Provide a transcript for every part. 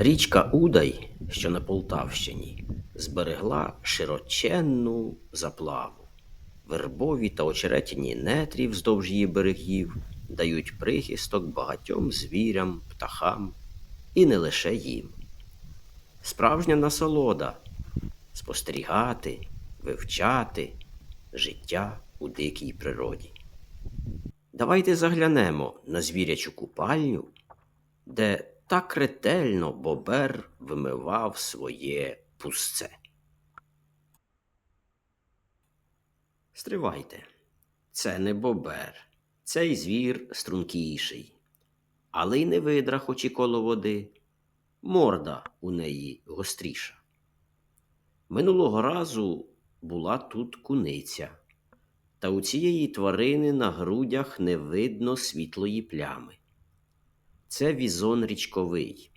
Річка Удай, що на Полтавщині, зберегла широченну заплаву. Вербові та очеретяні нетрі вздовж її берегів дають прихисток багатьом звірям, птахам і не лише їм. Справжня насолода спостерігати, вивчати життя у дикій природі. Давайте заглянемо на звірячу купальню, де так ретельно бобер вимивав своє пусце. Стривайте, це не бобер, цей звір стрункіший, але й не видра, хоч і коло води, морда у неї гостріша. Минулого разу була тут куниця, та у цієї тварини на грудях не видно світлої плями. Це візон річковий.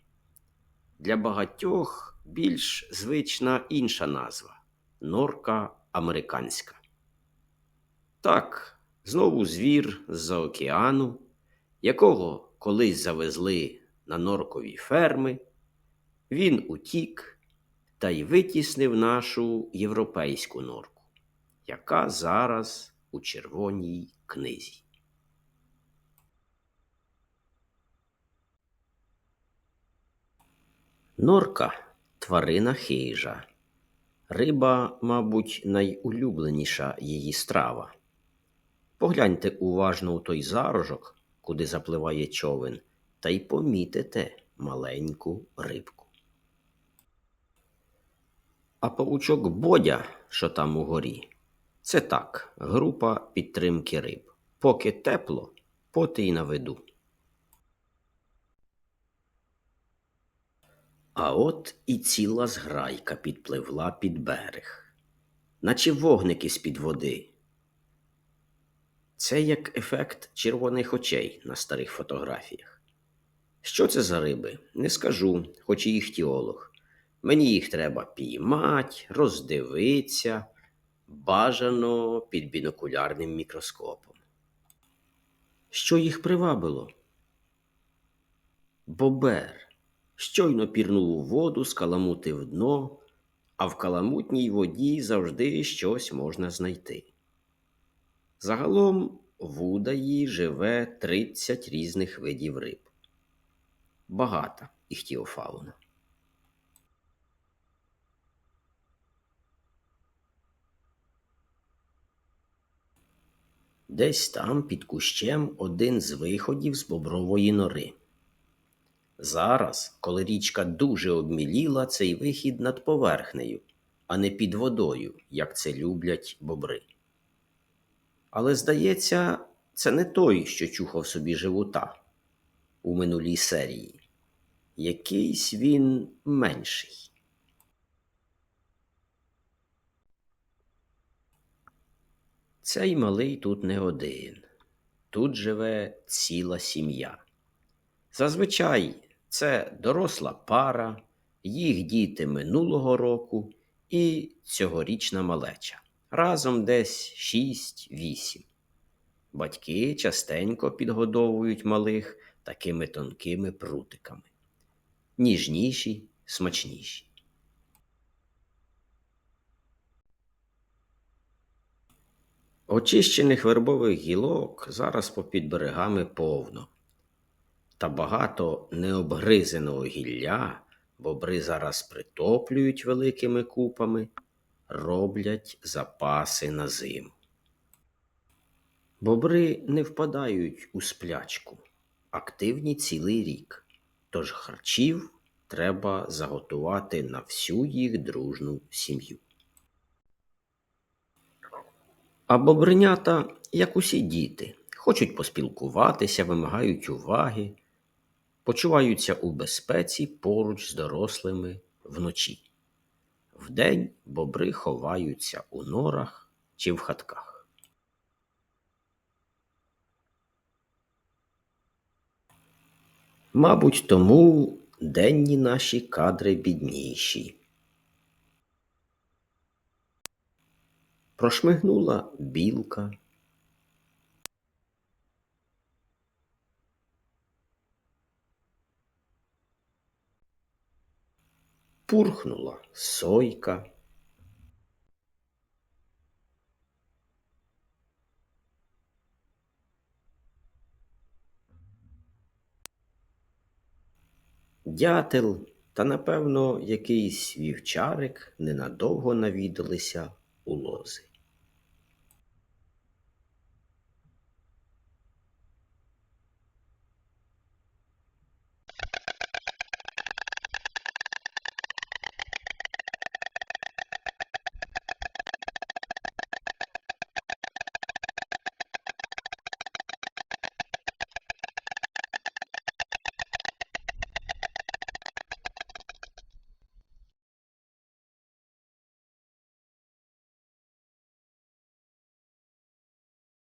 Для багатьох більш звична інша назва норка американська. Так, знову звір з-за океану, якого колись завезли на норкові ферми, він утік та й витіснив нашу європейську норку, яка зараз у червоній книзі. Норка тварина хижа. Риба, мабуть, найулюбленіша її страва. Погляньте уважно у той зарожок, куди запливає човен, та й помітите маленьку рибку. А павучок Бодя, що там угорі, це так, група підтримки риб. Поки тепло, поти й на виду. А от і ціла зграйка підпливла під берег, наче вогники з-під води. Це як ефект червоних очей на старих фотографіях. Що це за риби? Не скажу, хоч і іхтіолог. Мені їх треба піймать, роздивитися, бажано під бінокулярним мікроскопом. Що їх привабило? Бобер щойно пірнув у воду, скаламутив дно, а в каламутній воді завжди щось можна знайти. Загалом в Удаї живе 30 різних видів риб. Багата іхтіофауна. Десь там під кущем один з виходів з бобрової нори. Зараз, коли річка дуже обміліла, цей вихід над поверхнею, а не під водою, як це люблять бобри. Але, здається, це не той, що чухав собі живота у минулій серії. Якийсь він менший. Цей малий тут не один. Тут живе ціла сім'я. Зазвичай це доросла пара, їх діти минулого року і цьогорічна малеча. Разом десь 6-8. Батьки частенько підгодовують малих такими тонкими прутиками. Ніжніші, смачніші. Очищених вербових гілок зараз попід берегами повно. Та багато необгризеного гілля бобри зараз притоплюють великими купами, роблять запаси на зиму. Бобри не впадають у сплячку, активні цілий рік, тож харчів треба заготувати на всю їх дружну сім'ю. А бобринята, як усі діти, хочуть поспілкуватися, вимагають уваги, почуваються у безпеці поруч з дорослими вночі. Вдень бобри ховаються у норах чи в хатках. Мабуть, тому денні наші кадри бідніші. Прошмигнула білка, Пурхнула сойка. Дятел та, напевно, якийсь вівчарик ненадовго навідалися у лози.